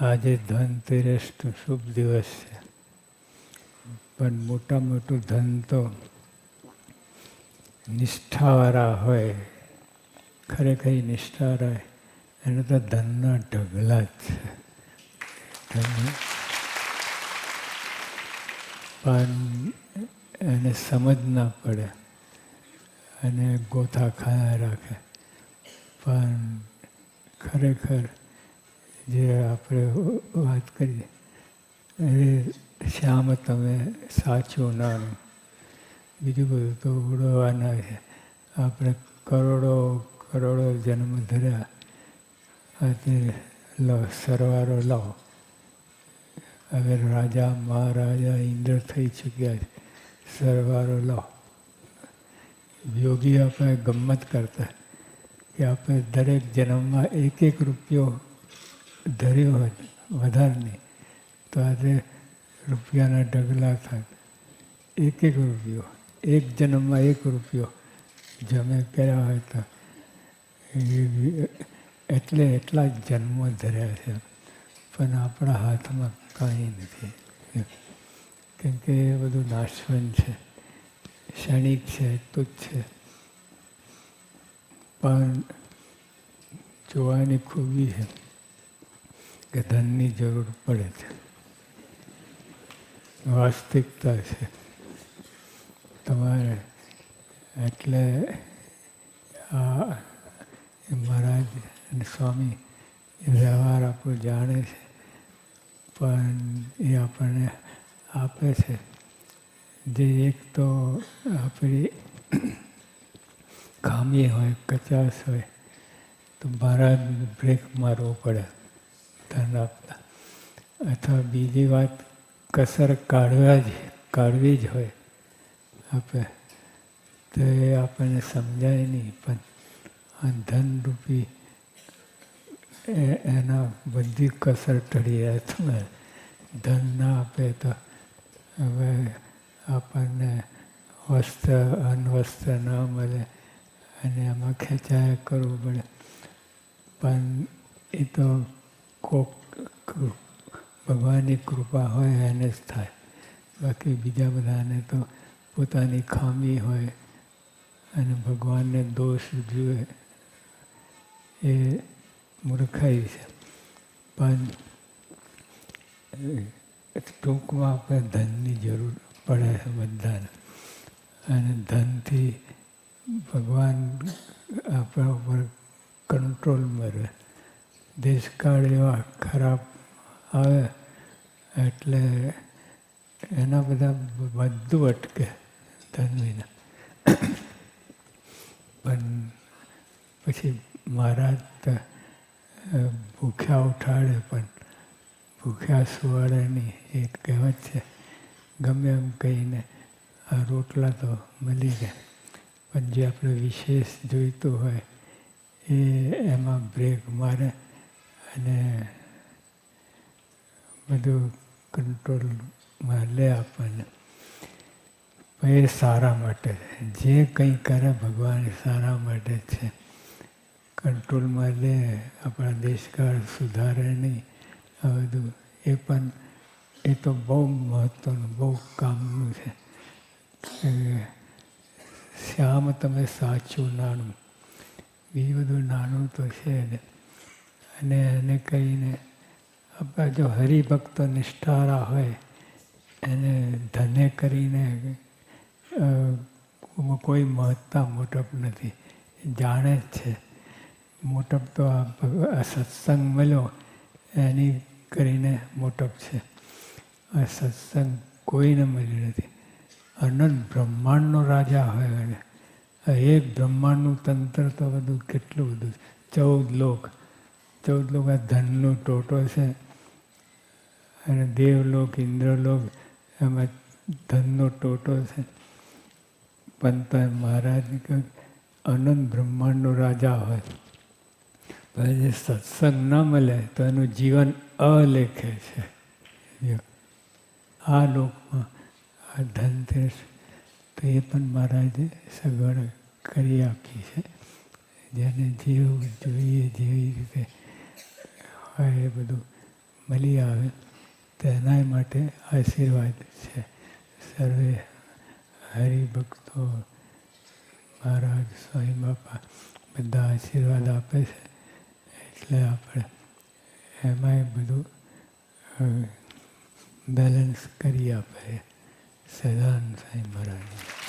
આજે ધનતેરસનો શુભ દિવસ છે. પણ મોટા મોટું ધન તો નિષ્ઠાવાળા હોય, ખરેખર નિષ્ઠા રહે, એને તો ધનના ઢગલા જ છે. પણ એને સમજ ના પડે અને ગોથા ખાયા રાખે. પણ ખરેખર જે આપણે વાત કરીએ એ શ્યામ તમે સાચું નાનું બીજું બધું તો ઉડવાના છે આપણે કરોડો કરોડો જન્મ ધર્યા આજે લો સરવારો લાવો હવે રાજા મહારાજા ઇન્દ્ર થઈ ચૂક્યા છે સરવારો લાવો યોગી આપણે ગમત કરતા કે આપણે દરેક જન્મમાં એક એક રૂપિયો ધર્યો હોય વધારની તો આજે રૂપિયાના ઢગલા થાય. એક એક રૂપિયો, એક જન્મમાં એક રૂપિયો જમે કર્યા હોય તો એટલે એટલા જ જન્મો ધર્યા છે. પણ આપણા હાથમાં કાંઈ નથી. કેમ કે એ બધું નાશવન છે, ક્ષણિક છે, તુચ્છ છે. પણ જોવાની ખૂબી છે. કે ધનની જરૂર પડે છે. વાસ્તવિકતા છે. તમારે એટલે આ મહારાજ અને સ્વામી વ્યવહાર આપણો જાણે છે, પણ એ આપણને આપે છે. જે એક તો આપણી ખામી હોય, કચાશ હોય, તો મહારાજ બ્રેક મારવો પડે. ધન આપતા અથવા બીજી વાત, કસર કાઢવા જ, કાઢવી જ હોય. આપે, તો એ આપણને સમજાય નહીં, પણ આ ધનરૂપી એના બધી કસર ટળી જાય. તમે ધન ના આપે તો હવે આપણને વસ્ત્ર, અનવસ્ત્ર ન મળે અને એમાં ખેંચાયા કરવું પડે. પણ એ તો કોક ભગવાનની કૃપા હોય એને જ થાય. બાકી બીજા બધાને તો પોતાની ખામી હોય અને ભગવાનને દોષ જુએ એ મૂર્ખાઈ છે. પણ ટૂંકમાં આપણે ધનની જરૂર પડે છે બધાને. અને ધનથી ભગવાન આપણા ઉપર કંટ્રોલમાં રહે. દેશકાળ એવા ખરાબ આવે એટલે એના બધા બધું અટકે ધનવીના. પણ પછી મહારાજ ભૂખ્યા ઉઠાડે પણ ભૂખ્યા સુવાડેની એક કહેવત છે, ગમે એમ કહીને આ રોટલા તો મળી જાય, પણ જે આપણે વિશેષ જોઈતું હોય એ એમાં બ્રેક મારે અને બધું કંટ્રોલમાં લે આપણને. એ સારા માટે જે કંઈ કરે ભગવાન સારા માટે છે. કંટ્રોલમાં લે આપણા દેશકાળ સુધારે નહીં, આ બધું. એ પણ, એ તો બહુ મહત્ત્વનું બહુ કામનું છે. શ્યામ તમે સાચું નાનું બીજું બધું નાનું તો છે ને અને એને કહીને આપણા જો હરિભક્તો નિષ્ઠારા હોય, એને ધને કરીને કોઈ મહત્તા મોટપ નથી. જાણે જ છે. મોટપ તો આ સત્સંગ મળ્યો, એની કરીને મોટપ છે. આ સત્સંગ કોઈને મળ્યું નથી. અનંત બ્રહ્માંડનો રાજા હોય અને એક બ્રહ્માંડનું તંત્ર તો બધું કેટલું બધું ચૌદ લોક. ચૌદ લોક આ ધનનો ટોટો છે. અને દેવલોક, ઇન્દ્રલોક, એમાં ધનનો ટોટો છે. પણ તો મહારાજ અનંત બ્રહ્માંડનો રાજા હોય. પછી સત્સંગ ન મળે તો એનું જીવન અલેખે છે. આ લોકમાં આ ધનતેરસ તો એ પણ મહારાજે સગવડ કરી આપી છે. જેને જેવું જોઈએ જેવી રીતે હોય એ બધું મળી આવે તેના માટે આશીર્વાદ છે. સર્વે હરિભક્તો મહારાજ, સ્વામી બાપા બધા આશીર્વાદ આપે છે. એટલે આપણે એમાંય બધું બેલેન્સ કરી આપે. સદાન સાંઈ મહારાજ.